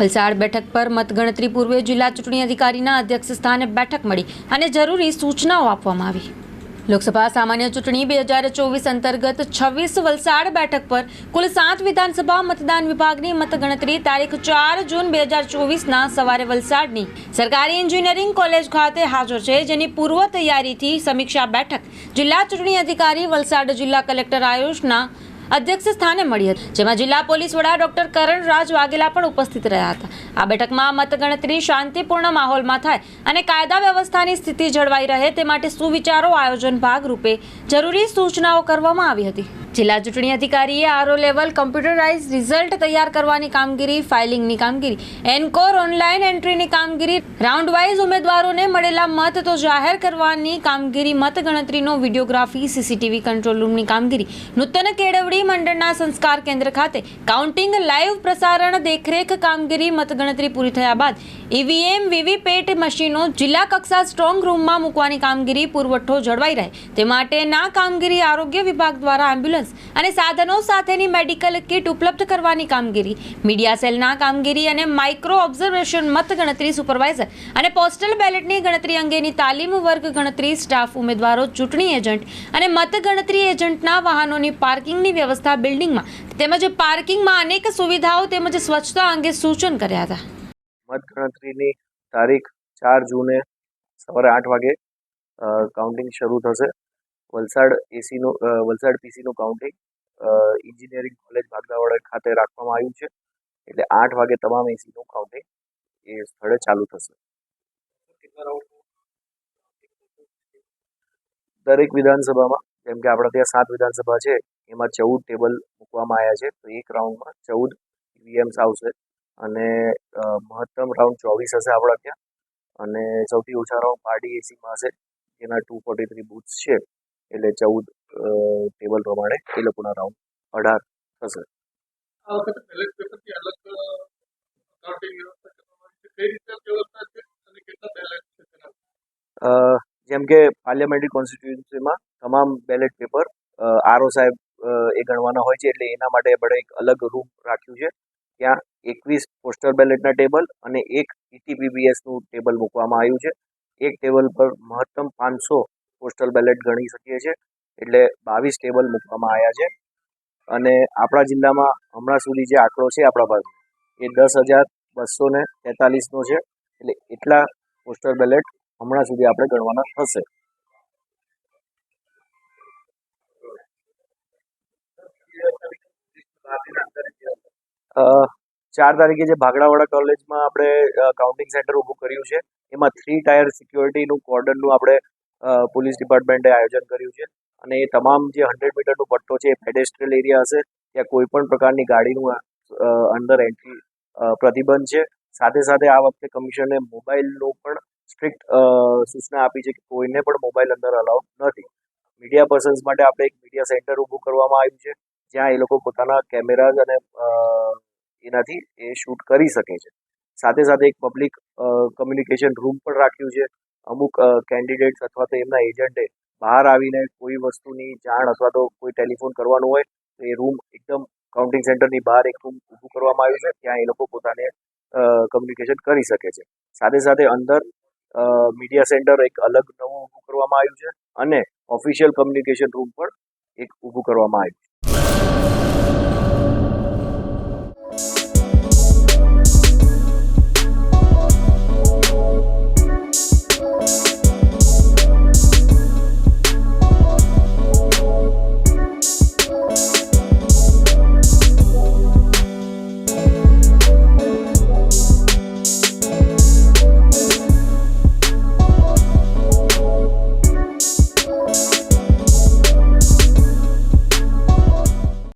વલસાડ બેઠક પર મતગણતરી પૂર્વે જિલ્લા ચૂંટણી અધિકારીના અધ્યક્ષ સ્થાને બેઠક મળી અને જરૂરી સૂચનાઓ આપવામાં આવી. લોકસભા સામાન્ય ચૂંટણી બે હજાર ચોવીસ અંતર્ગત છવ્વીસ વલસાડ બેઠક પર કુલ સાત વિધાનસભા મતદાન વિભાગની મતગણતરી તારીખ ચાર જૂન બે હજાર ચોવીસના સવારે વલસાડની સરકારી એન્જિનિયરિંગ કોલેજ ખાતે હાજર છે, જેની પૂર્વ તૈયારીથી સમીક્ષા બેઠક જિલ્લા ચૂંટણી અધિકારી વલસાડ જિલ્લા કલેક્ટર આયુષના અધ્યક્ષ સ્થાને મળી હતી, જેમાં જિલ્લા પોલીસ વડા ડોક્ટર કરણ રાજ વાઘેલા પણ ઉપસ્થિત રહ્યા હતા. આ બેઠકમાં મતગણતરી શાંતિપૂર્ણ માહોલમાં થાય અને કાયદા વ્યવસ્થાની સ્થિતિ જળવાઈ રહે તે માટે સુવિચારો આયોજન ભાગરૂપે જરૂરી સૂચનાઓ કરવામાં આવી હતી. જિલ્લા ચૂંટણી અધિકારીએ આરો લેવલ કમ્પ્યુટરાઇઝ રિઝલ્ટ તૈયાર કરવાની કામગીરી, ફાઇલિંગની કામગીરી, એનકોર ઓનલાઈન એન્ટ્રીની કામગીરી રાઉન્ડ વાઇઝ ઉમેદવારોને મળેલા મત તો જાહેર કરવાની કામગીરી, મતગણતરીનો વિડીયોગ્રાફી, સીસીટીવી કંટ્રોલ રૂમની કામગીરી, નૂતન કેળવણી મંડળના સંસ્કાર કેન્દ્ર ખાતે કાઉન્ટિંગ લાઈવ પ્રસારણ, દેખરેખ કામગીરી, મતગણતરી પૂરી થયા બાદ ઈવીએમ, વીવીપેટ મશીનો જિલ્લા કક્ષા સ્ટ્રોંગ રૂમમાં મૂકવાની કામગીરી પુરવઠો જળવાઈ રહે. તે માટેના કામગીરી આરોગ્ય વિભાગ દ્વારા એમ્બ્યુલન્સ અને સાધનો સાથેની મેડિકલ કિટ ઉપલબ્ધ કરવાની કામગીરી. મીડિયા સેલના કામગીરી અને માઇક્રો ઓબ્ઝર્વેશન મતગણતરી સુપરવાઇઝર અને પોસ્ટલ બેલેટની ગણતરી અંગેની તાલીમ વર્ગ ગણતરી સ્ટાફ ઉમેદવારો, ચૂંટણી એજન્ટ અને મતગણતરી એજન્ટના વાહનોની પાર્કિંગની વ્યવસ્થા બિલ્ડિંગમાં તેમજ પાર્કિંગમાં અનેક સુવિધાઓ તેમજ સ્વચ્છતા અંગે સૂચન કર્યા હતા. મતગણતરીની તારીખ ચાર જૂને સવારે આઠ વાગે કાઉન્ટિંગ શરૂ થશે. વલસાડ એસીનું વલસાડ પીસીનું કાઉન્ટિંગ એન્જિનિયરિંગ કોલેજ ભાગદાવાડા ખાતે રાખવામાં આવ્યું છે. એટલે આઠ વાગે તમામ એસીનું કાઉન્ટિંગ એ સ્થળે ચાલુ થશે. દરેક વિધાનસભામાં જેમ કે આપણા ત્યાં સાત વિધાનસભા છે એમાં ચૌદ ટેબલ મૂકવામાં આવ્યા છે. તો એક રાઉન્ડમાં ચૌદ ઈવીએમ્સ આવશે. અને મહત્તમ રાઉન્ડ ચોવીસ હશે આપણા ત્યાં. અને સૌથી ઓછા રાઉન્ડ પાર્ટી એસીમાં હશે જેના ટુ ફોર્ટી થ્રી બૂથ્સ છે. એટલે ચૌદ ટેબલ પ્રમાણે એ લોકોના રાઉન્ડ અઢાર થશે. જેમ કે પાર્લિયામેન્ટરી કોન્સ્ટિટ્યુન્સીમાં તમામ બેલેટ પેપર આરઓ સાહેબ એ ગણવાના હોય છે એટલે એના માટે આપણે એક અલગ રૂમ રાખ્યું છે. ત્યાં એકવીસ પોસ્ટલ બેલેટના ટેબલ અને એક E ઈટીપીબીએસનું ટેબલ મૂકવામાં આવ્યું છે. એક ટેબલ પર મહત્તમ પાંચસો પોસ્ટલ બેલેટ ગણી શકીએ છીએ. એટલે બાવીસ ટેબલ મૂકવામાં આવ્યા છે. અને આપણા જિલ્લામાં હમણાં સુધી જે આંકડો છે આપણા પાસે એ દસ હજાર બસો ને તેતાલીસનો છે. એટલે એટલા પોસ્ટલ બેલેટ હમણાં સુધી આપણે ગણવાના થશે ચાર તારીખે જે ભાગડાવાડા કોલેજમાં આપણે કાઉન્ટિંગ સેન્ટર ઊભું કર્યું છે. એમાં થ્રી ટાયર સિક્યોરિટીનું કોર્ડનનું આપણે પોલીસ ડિપાર્ટમેન્ટે આયોજન કર્યું છે. અને એ તમામ જે હંડ્રેડ મીટરનો પટ્ટો છે, એ પેડેસ્ટ્રિયલ એરિયા હશે. ત્યાં કોઈ પણ પ્રકારની ગાડીનું અંદર એન્ટ્રી પ્રતિબંધ છે. સાથે સાથે આ વખતે કમિશને મોબાઈલનું પણ સ્ટ્રિક્ટ સૂચના આપી છે કે કોઈને પણ મોબાઈલ અંદર અલાઉ નથી. મીડિયા પર્સન્સ માટે આપણે એક મીડિયા સેન્ટર ઊભું કરવામાં આવ્યું છે, જ્યાં એ લોકો પોતાના કેમેરાઝ અને એનાથી એ શૂટ કરી શકે છે. સાથે સાથે એક પબ્લિક કમ્યુનિકેશન રૂમ પણ રાખ્યું છે. અમુક કેન્ડિડેટ્સ અથવા તો એમના એજન્ટે બહાર આવીને કોઈ વસ્તુની જાણ અથવા તો કોઈ ટેલિફોન કરવાનું હોય, તો એ રૂમ એકદમ કાઉન્ટિંગ સેન્ટરની બહાર એક રૂમ ઊભું કરવામાં આવ્યું છે. ત્યાં એ લોકો પોતાને કમ્યુનિકેશન કરી શકે છે. સાથે સાથે અંદર મીડિયા સેન્ટર એક અલગ નવું ઊભું કરવામાં આવ્યું છે અને ઓફિશિયલ કમ્યુનિકેશન રૂમ પણ એક ઊભું કરવામાં આવ્યું છે.